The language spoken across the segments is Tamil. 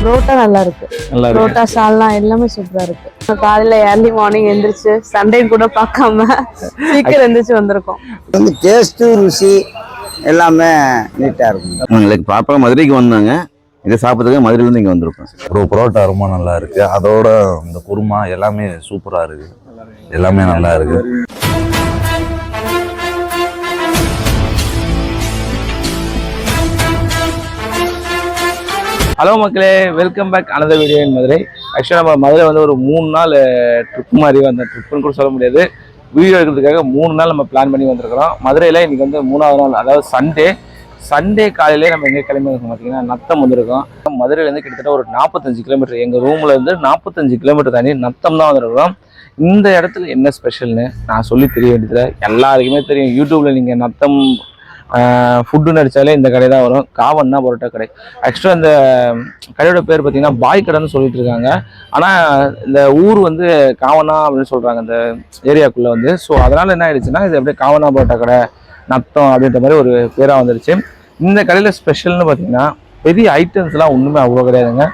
புரோட்டா நல்லா இருக்கு நல்லா இருக்கு. புரோட்டா சால்னா எல்லாமே சூப்பரா இருக்கு. காலையில ஏர்லி மார்னிங் எந்திரிச்சு சண்டே கூட பார்க்காம சீக்கிரம் எந்திரிச்சு வந்திருக்கோம். வந்து டேஸ்ட்டு ருசி எல்லாமே நீட்டாக இருக்கும். லைக் பாப்பா மதுரைக்கு வந்தாங்க. இதை சாப்பிட்றதுக்கு மதுரையிலேருந்து இங்கே வந்திருக்கோம். ப்ரோ பரோட்டா ரொம்ப நல்லா இருக்கு. அதோட இந்த குருமா எல்லாமே சூப்பரா இருக்கு. எல்லாமே நல்லா இருக்கு. ஹலோ மக்களே welcome back another video in Madurai ஆக்சுவலாக நம்ம மதுரை வந்து ஒரு மூணு நாள் ட்ரிப் மாதிரி வந்த ட்ரிப்புன்னு கூட சொல்ல முடியாது. வீடியோ எடுக்கிறதுக்காக மூணு நாள் நம்ம பிளான் பண்ணி வந்திருக்கிறோம். மதுரையில் இன்றைக்கி வந்து மூணாவது நாள் அதாவது சண்டே சண்டே காலையிலே நம்ம எங்கே கிளம்பி இருக்கோம் பார்த்தீங்கன்னா நத்தம் வந்திருக்கோம். மதுரையிலேருந்து கிட்டத்தட்ட ஒரு நாற்பத்தஞ்சு கிலோமீட்டர் எங்கள் ரூமில் இருந்து நாற்பத்தஞ்சு கிலோமீட்டர் தாண்டி நத்தம் தான் வந்திருக்கிறோம். இந்த இடத்துல என்ன ஸ்பெஷல்னு நான் சொல்லி தெரிய வேண்டியதில்லை. எல்லாருக்குமே தெரியும். யூடியூப்பில் நீங்கள் நத்தம் ஃபுட்டுன்னு அடித்தாலே இந்த கடை தான் வரும். காவன்னா பரோட்டா கடை. ஆக்சுவலாக இந்த கடையோட பேர் பார்த்தீங்கன்னா பாய் கடைன்னு சொல்லிட்டு இருக்காங்க. ஆனால் இந்த ஊர் வந்து காவனா அப்படின்னு சொல்கிறாங்க இந்த ஏரியாக்குள்ளே வந்து. ஸோ அதனால் என்ன ஆயிடுச்சுன்னா இது அப்படியே காவனா பரோட்டா கடை நத்தம் அப்படின்ற மாதிரி ஒரு பேராக வந்துருச்சு. இந்த கடையில் ஸ்பெஷல்னு பார்த்தீங்கன்னா பெரிய ஐட்டம்ஸ்லாம் ஒன்றுமே அவ்வளோ கிடையாதுங்க.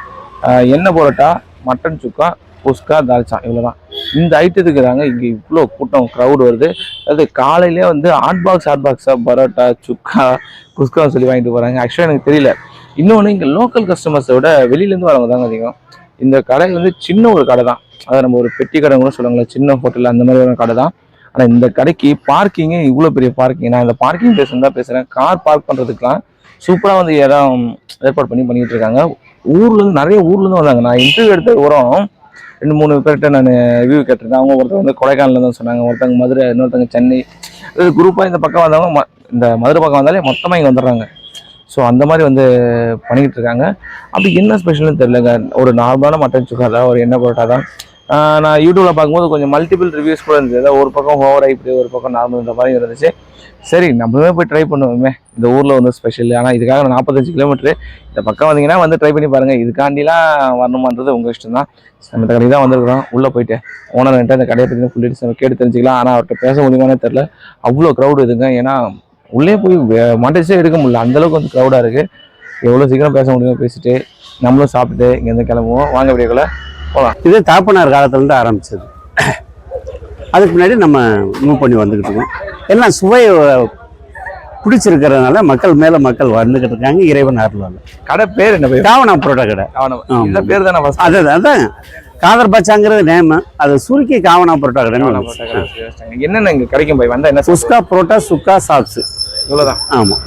எண்ணெய் பரோட்டா மட்டன் சுக்கா குஸ்கா தால்ச்சா இவ்வளோதான் இந்த ஐட்டத்துக்கு தாங்க இங்கே இவ்வளோ கூட்டம் க்ரௌட் வருது. அது காலையிலே வந்து ஹாட் பாக்ஸ் ஹாட் பாக்ஸாக பரோட்டா சுக்கா குஸ்கா சொல்லி வாங்கிட்டு போகிறாங்க ஆக்சுவலாக எனக்கு தெரியல. இன்னொன்று இங்கே லோக்கல் கஸ்டமர்ஸை விட வெளியிலேருந்து வரவங்க தாங்க அதிகம். இந்த கடை வந்து சின்ன ஒரு கடை தான். அதை நம்ம ஒரு பெட்டி கடை கூட சொல்லுவாங்களே சின்ன ஹோட்டல் அந்த மாதிரி ஒரு கடை தான். ஆனால் இந்த கடைக்கு பார்க்கிங்கே இவ்வளோ பெரிய பார்க்கிங் நான் இந்த பார்க்கிங் பிளேஸ் தான் பேசுகிறேன் கார் பார்க் பண்ணுறதுக்குலாம் சூப்பராக வந்து இடம் ஏற்பாடு பண்ணி பண்ணிகிட்டு இருக்காங்க. ஊர்லேருந்து நிறைய ஊர்லேருந்து வந்தாங்க. நான் இன்டர்வியூ எடுத்த உரம் ரெண்டு மூணு பேர்கிட்ட நான் வியூ கேட்டிருந்தேன். அவங்க ஒருத்தர் வந்து கொடைக்கானல்ல தான் சொன்னாங்க. ஒருத்தவங்க மதுரை இன்னொருத்தங்க சென்னை. இது குரூப்பாக இந்த பக்கம் வந்தவங்க ம- இந்த மதுரை பக்கம் வந்தாலே மொத்தமாக இங்கே வந்துடுறாங்க. ஸோ அந்த மாதிரி வந்து பண்ணிக்கிட்டு இருக்காங்க. அப்படி என்ன ஸ்பெஷல்னு தெரியலங்க. ஒரு நார்மலான மட்டன் சுக்கா தான் ஒரு எண்ணெய் பரோட்டா தான். நான் யூடியூப்ல பார்க்கும்போது கொஞ்சம் மல்டிபிள் ரிவ்யூஸ் கூட இருந்தது. ஒரு பக்கம் ஓவர் இப்படி ஒரு பக்கம் நார்மல்ன்ற மாதிரி இருந்துச்சு. சரி நம்மளுமே போய் ட்ரை பண்ணுவோமே. இந்த ஊரில் வந்து ஸ்பெஷல் ஆனால் இதுக்காக நான் நாற்பத்தஞ்சு கிலோமீட்டர் இந்த பக்கம் வந்தீங்கன்னா வந்து ட்ரை பண்ணி பாருங்கள் இதுக்காண்டிலாம் வரணுமான்றது உங்கள் இஷ்டம் தான் நம்ம இந்த கடைக்கு தான் வந்திருக்கிறோம். உள்ளே போயிட்டு ஓனர்கிட்ட இந்த கடையை பற்றி ஃபுல் நம்ம கேட்டு தெரிஞ்சுக்கலாம். ஆனால் அவர்கிட்ட பேச முடியுமானே தெரில அவ்வளோ க்ரௌடு இதுங்க. ஏன்னா உள்ளே போய் மாட்டேஜே எடுக்க முடியல. அந்தளவுக்கு வந்து க்ரௌடாக இருக்குது எவ்வளோ சீக்கிரம் பேச முடியுமோ பேசிட்டு நம்மளும் சாப்பிட்டு இங்கேருந்து கிளம்புவோம். வாங்க வீடியோக்குள்ள. இது தாப்பனார் காலத்துலேருந்து ஆரம்பிச்சது. அதுக்கு முன்னாடி நம்ம மூவ் பண்ணி வந்துக்கிட்டு இருக்கோம். எல்லாம் சுவை பிடிச்சிருக்கிறதுனால மக்கள் மேலே மக்கள் வந்துக்கிட்டு இருக்காங்க இறைவன் அருளால் கடை பேர் என்ன பேர்? காவனா புரோட்டா கடை. இந்த பேர் தானே ஃபர்ஸ்ட் அது அதான். காதர் பச்சாங்கிறது நேமு அது சுருக்கி காவனா புரோட்டா கடைன்னு. என்னென்ன இங்க கிடைக்கும் போய்? வந்தா என்ன குஸ்கா புரோட்டா சுக்கா சாப்ஸ் இவ்வளவுதான். ஆமாம்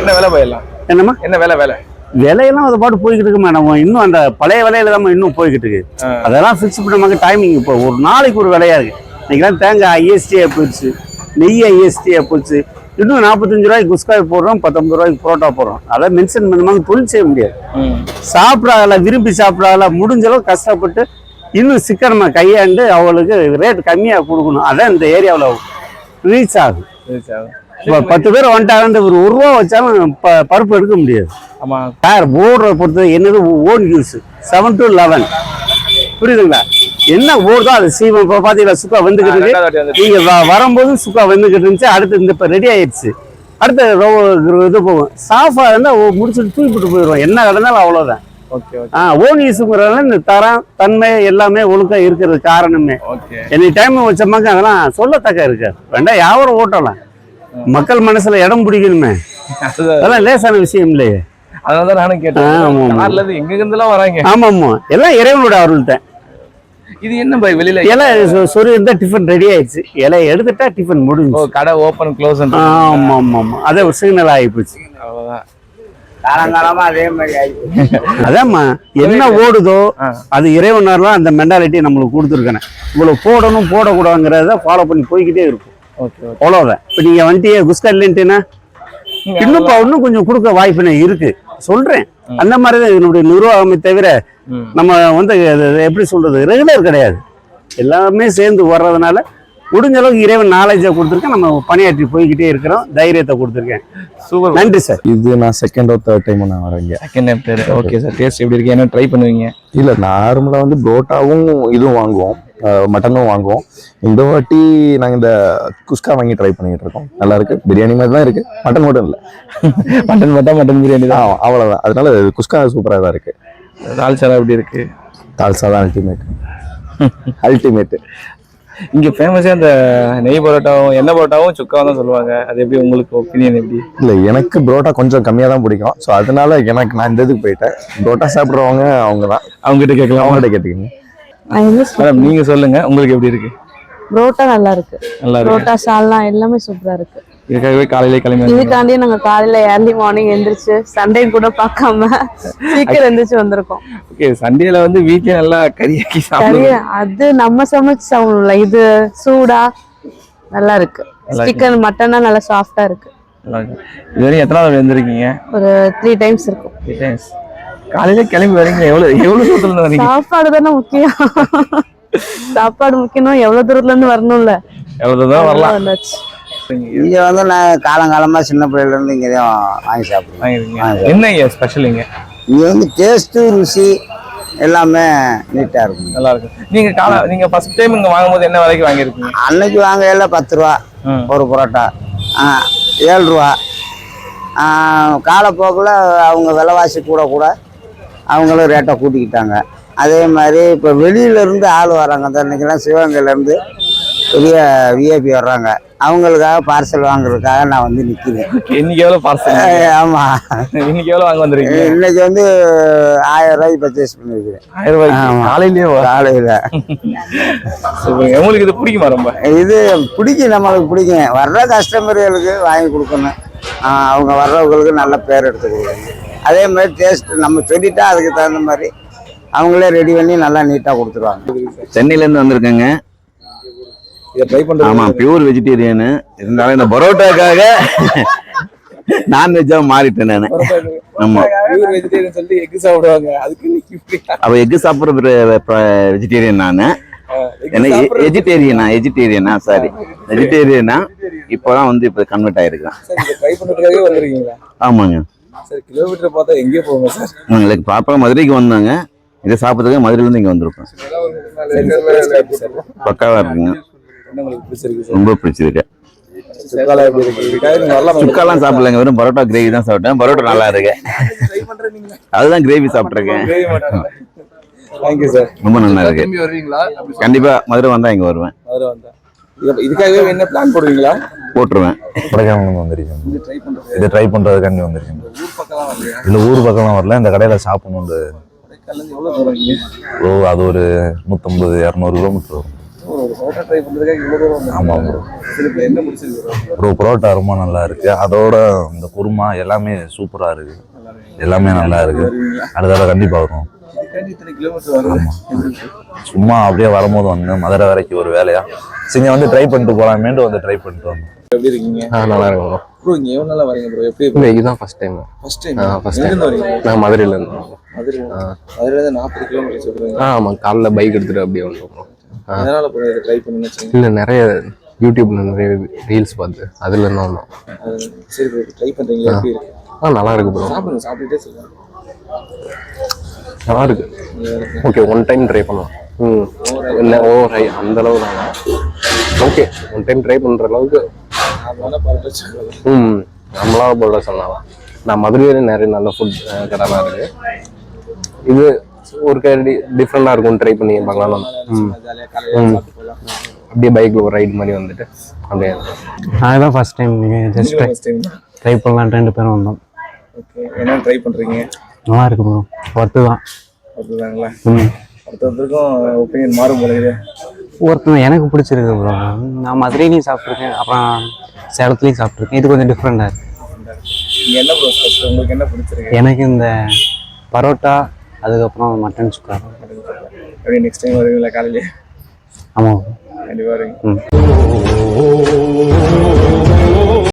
என்ன வேலை போயிடலாம் என்னம்மா? என்ன வேலை வேலை? விலையெல்லாம் அது பாட்டு போய்கிட்டு இருக்குமா நம்ம இன்னும் அந்த பழைய விலையில தான் இன்னும் போய்கிட்டு இருக்கு. அதெல்லாம் ஃபிக்ஸ் பண்ண நமக்கு டைமிங் இப்போ ஒரு நாளைக்கு ஒரு விலையா இருக்கு. இன்னைக்கெல்லாம் தேங்காய் ஐஎஸ்டியாக போயிடுச்சு. நெய் ஐஎஸ்டியாக போயிடுச்சு இன்னும் நாற்பத்தஞ்சு ரூபாய்க்கு குஸ்காய் போடுறோம் பத்தொன்பது ரூபாய்க்கு புரோட்டா போடுறோம். அதெல்லாம் மென்ஷன் பண்ணாமல் தொழில் செய்ய முடியாது. சாப்பிட்றாங்கள விரும்பி சாப்பிட்றாங்கள முடிஞ்ச அளவு கஷ்டப்பட்டு இன்னும் சிக்கனமா கையாண்டு அவங்களுக்கு ரேட் கம்மியாக கொடுக்கணும். அதான் இந்த ஏரியாவில் ரீச் ஆகும் இப்போ பத்து பேர் வந்துட்டாங்க ஒரு ஒரு ரூபா வச்சாலும் பருப்பு எடுக்க முடியாது. ஆமா. சார் போர்டை பொறுத்தது என்னது? Own use seven to eleven புரியுதுங்களா? என்ன ஓடுதோ அது சீவம் இப்போ பார்த்தீங்களா சுக்கா வந்துக்கிட்டு இருக்கு. ரெண்டாவது வாட்டி வந்துட்டு நீங்க வ- வரும்போது சுக்கா வந்துக்கிட்டு இருந்துச்சு. அடுத்து இந்த இப்போ ரெடி ஆயிடுச்சு. அடுத்து ரோ- இது போகும். சாஃபா இருந்தால் முடிச்சுட்டு தூக்கிட்டு போயிடுவோம் என்ன கிடந்தாலும் அவ்வளோதான் ஓகே ஓகே. ஆ ஓன் யூஸுங்கிறதுனால இந்த தரம் தன்மை எல்லாமே ஒழுங்கா இருக்கிறது காரணமே. எனி டைம் வச்சோமாக்க அதெல்லாம் சொல்லத்தக்க இருக்கு வேண்டாம் யாவரும் ஓட்டலாம். மக்கள் மனசுல இடம் பிடிக்கணுமே. அதெல்லாம் லேசான விஷயம் இல்லையே. அதனால தான் நானும் கேட்டேன். எங்க இருந்தெல்லாம் வராங்க? ஆமா ஆமா எல்லாம் இறைவனோட அருள்தான் இது என்ன பை வெளியில? இலை சொ- சொறி இருந்தா டிஃபன் ரெடி ஆயிடுச்சு. இலை எடுத்துட்டா டிஃபன் ஓ முடிஞ்சு கடை ஓபன் க்ளோஸ் ஆமா ஆமா ஆமா அதே ஒரு சிக்னல் ஆகி போச்சு அவ்வளவுதான். காலங்காலமாக அதே மாதிரி ஆகி. அதாம்மா என்ன ஓடுதோ. அது இறைவனாரெல்லாம் அந்த மென்டாலிட்டி நம்மளுக்கு கொடுத்துருக்கேன் இவ்வளவு போடணும் போடக்கூடாதுங்கிறத ஃபாலோ பண்ணி போய்கிட்டே இருக்கும். அவ்வளோதான் இப்போ நீங்க வந்துட்டியே குஸ்கா இல்லைன்ட்டுனா இன்னும் இன்னும் கொஞ்சம் கொடுக்க வாய்ப்பு இருக்கு. சொல்றேன். அந்த மாதிரி தான் இதனுடைய நிர்வாகமே தவிர. நம்ம வந்து அது எப்படி சொல்றது ரெகுலர் கிடையாது. எல்லாமே சேர்ந்து வர்றதுனால முடிஞ்ச அளவுக்கு இறைவன் நாலேஜை கொடுத்துருக்கேன். நம்ம பணியாற்றி போய்கிட்டே இருக்கிறோம். தைரியத்தை கொடுத்துருக்கேன். சூப்பர். நன்றி சார் இது நான் செகண்ட் ஒரு தேர்ட் டைம் நான் வரேங்க second time okay sir taste எப்படி இருக்கு? என்ன ட்ரை பண்ணுவீங்க? இல்ல நார்மலா வந்து புரோட்டாவும் இதுவும் வாங்குவோம். மட்டனும் வாங்குவோம். இந்த வாட்டி நாங்க இந்த குஸ்கா வாங்கி ட்ரை பண்ணிட்டு இருக்கோம். நல்லா இருக்கு. பிரியாணி மாதிரி தான் இருக்கு. மட்டன் மட்டும் இல்ல. மட்டன் மட்டன் மட்டன் பிரியாணி தான். ஆ, அவ்வளவுதான். அதனால குஸ்கா சூப்பரா தான் இருக்கு. தால்சாலா எப்படி இருக்கு? தால்சா தான் அல்டிமேட் அல்டிமேட் இங்க ஃபேமஸே அந்த நெய் பரோட்டாவும் எண்ணெய் பரோட்டாவும் சுக்காவும் தான் சொல்லுவாங்க. அது எப்படி உங்களுக்கு ஒப்பீனியன் எப்படி? இல்லை எனக்கு புரோட்டா கொஞ்சம் கம்மியாக தான் பிடிக்கும். ஸோ அதனால எனக்கு நான் இந்த இதுக்கு போயிட்டேன். புரோட்டா சாப்பிட்றவங்க அவங்க தான் அவங்க கிட்ட கேட்கலாம்? அவங்ககிட்ட கேட்டுக்கங்க. மேடம் நீங்க சொல்லுங்க உங்களுக்கு எப்படி இருக்கு? புரோட்டா நல்லா இருக்கு. நல்லா இருக்கு. புரோட்டா சால்னா எல்லாமே சூப்பரா இருக்கு. இதுக்காகவே காலையிலே கிளம்பி. இதுக்காண்டியே நாங்க காலையில ஏர்லி மார்னிங் எந்திரிச்சு சண்டே கூட பார்க்காம சீக்கிரம் எந்திரிச்சு வந்திருக்கோம். ஓகே சண்டேல வந்து வீட்லயே நல்லா கறியாக்கி சாப்பிடுவோம் அது நம்ம சமைச்சு சாப்பிடணும்ல. இது சூடா நல்லா இருக்கு. சிக்கன் மட்டனா நல்லா சாஃப்டா இருக்கு. இது வரைக்கும் எத்தனை நாள் வந்திருக்கீங்க ஒரு த்ரீ டைம்ஸ் இருக்கும். Yes. காலையில கிளம்பி வரீங்க எவ்வளவு எவ்வளவு தூரத்துல இருந்து வரீங்க? சாப்பாடு தானே முக்கியம். சாப்பாடு முக்கியம் எவ்வளவு தூரத்துல இருந்து வரணும்ல? எவ்வளவு தூரம் வரலாம். இங்கே வந்து நான் காலங்காலமாக சின்ன பிள்ளையிலேருந்து இங்கே தான் வாங்கி சாப்பிடுவேன் வாங்கிருக்கீங்க என்ன இங்க ஸ்பெஷல் இங்க? இங்கே வந்து டேஸ்ட்டு ருசி எல்லாமே நீட்டாக இருக்கும். நல்லா இருக்கு நீங்க கால நீங்க ஃபர்ஸ்ட் டைம் இங்க வாங்கும்போது என்ன விலைக்கு வாங்கியிருக்கீங்க? அன்னைக்கு வாங்கையில பத்து ரூபா. ஒரு பரோட்டா. ஆ, ஏழு ரூபா. காலப்போக்கில் அவங்க விலைவாசி கூட கூட அவங்களும் ரேட்டை கூட்டிக்கிட்டாங்க. அதே மாதிரி இப்போ வெளியிலேருந்து ஆள் வராங்க. அந்த அன்னைக்கெல்லாம் சிவகங்கையிலேருந்து பெரிய விஐபி வர்றாங்க. அவங்களுக்காக பார்சல் வாங்குறதுக்காக நான் வந்து நிற்கிறேன் இன்னைக்கு பார்சல் ஆமாம் இன்னைக்கு எவ்வளவு வாங்க வந்திருக்கீங்க? இன்னைக்கு வந்து ஆயிரம் ரூபாய்க்கு பர்ச்சேஸ் பண்ணியிருக்கிறேன் ஆயிரம் ஆமா. காலையிலேயே. காலையில். உங்களுக்கு இது பிடிக்குமா ரொம்ப? இது பிடிக்கும். நம்மளுக்கு பிடிக்கும். வர்ற கஸ்டமர்களுக்கு வாங்கி கொடுக்கணும். அவங்க வர்றவங்களுக்கு நல்ல பேர் எடுத்து கொடுக்கணும் அதே மாதிரி டேஸ்ட் நம்ம சொல்லிட்டா அதுக்கு தகுந்த மாதிரி அவங்களே ரெடி பண்ணி நல்லா நீட்டாக கொடுத்துருவாங்க. சென்னையிலேருந்து வந்திருக்கேங்க. இதை ட்ரை பண்றது ஆமா பியூர் வெஜிடேரியனு இருந்தாலும் இந்த பரோட்டாக்காக நான்வெஜ்ஜாக மாறிட்டேன் நான். ஆமா. பியூர் வெஜிடேரியன் சொல்லி எக் சாப்பிடுவாங்க. அதுக்கு இன்னைக்கு இப்படி. அவ எக்கு சாப்பிட்ற வெஜிடேரியன் நான். என்ன வெஜிடேரியனா வெஜிடேரியனா சாரி. வெஜிடேரியனா இப்போதான் வந்து இப்போ கன்வெர்ட் ஆயிருக்கேன். சார் இதை ட்ரை பண்றதுக்காகவே வந்திருக்கீங்களா? ஆமாங்க. சார் கிலோமீட்டர் பார்த்தா எங்கேயோ போங்க சார். எங்களுக்கு ப்ராப்பராக மதுரைக்கு வந்தாங்க. இதை சாப்பிட்றதுக்கு மதுரையிலேருந்து இங்கே வந்திருக்கோம். பக்காவாக இருக்குங்க. என்ன உங்களுக்கு பிடிச்சிருக்கு சார்? ரொம்ப பிடிச்சிருக்கு. சுக்காலாம் சாப்பிடலங்க. வெறும் பரோட்டா கிரேவி தான் சாப்பிட்டேன். பரோட்டா நல்லா இருக்கு. அதுதான் கிரேவி சாப்பிட்ருக்கேன். ரொம்ப நல்லா இருக்கு. திரும்பி வருவீங்களா? அப்படி கண்டிப்பா மதுரை வந்தா இங்க வருவேன். மதுரை வந்தா. இது- இதுக்காகவே என்ன பிளான் போடுவீங்களா? போட்டுருவேன். கொடைக்கானல் வந்திருக்கேன். இது ட்ரை பண்றது. இதை ட்ரை பண்ணுறதுக்காண்டி வந்திருக்கேன். ஊர் பக்கம் வரலையா இல்லை ஊர் பக்கம்லாம் வரல. இந்த கடையில் இங்க ப்ரோ அது ஒரு நூற்றம்பது இரநூறு கிலோமீட்டர் வரும். ஆமாம் ப்ரோ சரி, இப்ப என்ன பிடிச்சிருக்கு bro? ப்ரோ பரோட்டா ரொம்ப நல்லா இருக்கு. அதோட இந்த குருமா எல்லாமே சூப்பராக இருக்கு. எல்லாமே நல்லா இருக்கு. அடுத்த கண்டிப்பாக வரும் சும்மா அப்படியே வரும்போது வந்தேன் மதுரை வரைக்கும் ஒரு வேலையா? சரி வந்து ட்ரை பண்ணிட்டு போகலாமேன்ட்டு வந்து ட்ரை பண்ணிட்டு வந்தோம் எப்படி இருக்கீங்க? ஆ நல்லா இருக்கும் ப்ரோ இங்க எவ்வளவு நாளா வரீங்க ப்ரோ எப்படி இல்லை இதுதான் ஃபர்ஸ்ட் டைம் ஃபர்ஸ்ட் டைம் ஆ? ஃபர்ஸ்ட் டைம் வரீங்க? நான் மதுரையில இருந்து. மதுரை மதுரையில இருந்து? நாற்பது கிலோமீட்டர் சொல்றீங்க. ஆ ஆமாம் காலைல பைக் எடுத்துட்டு அப்படியே வந்தோம் அதனால ப்ரோ இதை ட்ரை பண்ணி இல்லை நிறைய யூடியூப்ல நிறைய ரீல்ஸ் பார்த்து அதுல இருந்து வந்தோம். சரி ப்ரோ ட்ரை பண்றீங்க எப்படி இருக்கு? ஆ நல்லா இருக்கு ப்ரோ சாப்பிடுங்க சாப்பிட்டுட்டே சொல்லுங்க. நல்லா இருக்கு ஓகே ஒன் டைம் ட்ரை பண்ணலாம் ம். இல்லை ஓவர் ஹை அந்த அளவு தான். ஓகே ஒன் டைம் ட்ரை பண்ற அளவுக்கு. ம். நம்மளா போட சொல்லலாம். நான் மதுரையில நிறைய நல்ல ஃபுட் கடைலாம் இருக்கு. இது ஒரு கடி டிஃப்ரெண்டாக இருக்கும் ட்ரை பண்ணி பார்க்கலாம். ம். அப்படியே பைக்கில் ஒரு ரைடு மாதிரி வந்துட்டு அப்படியே. நான் தான் ஃபர்ஸ்ட் டைம் நீங்கள் ஜஸ்ட் ட்ரை பண்ணலான்ட்டு ரெண்டு பேரும் வந்தோம். ஓகே என்ன ட்ரை பண்றீங்க? நல்லா இருக்கு ப்ரோ ஒர்த்து தான் அதுதாங்களா ம். ஒருத்தருக்கும் ஒப்பீனியன் மாறும் போல ஒருத்தன் எனக்கு பிடிச்சிருக்கு ப்ரோ நான் மதுரையிலையும் சாப்பிட்ருக்கேன் அப்புறம் சேலத்துலேயும் சாப்பிட்ருக்கேன் இது கொஞ்சம் டிஃப்ரெண்டாக இருக்கு. நீங்க என்ன ப்ரோ உங்களுக்கு என்ன பிடிச்சிருக்கு? எனக்கு இந்த பரோட்டா அதுக்கப்புறம் மட்டன் சுக்கா. அப்படியே நெக்ஸ்ட் டைம் வருவீங்களா காலையிலே? ஆமாம் கண்டிப்பா வருவீங்க. ம்.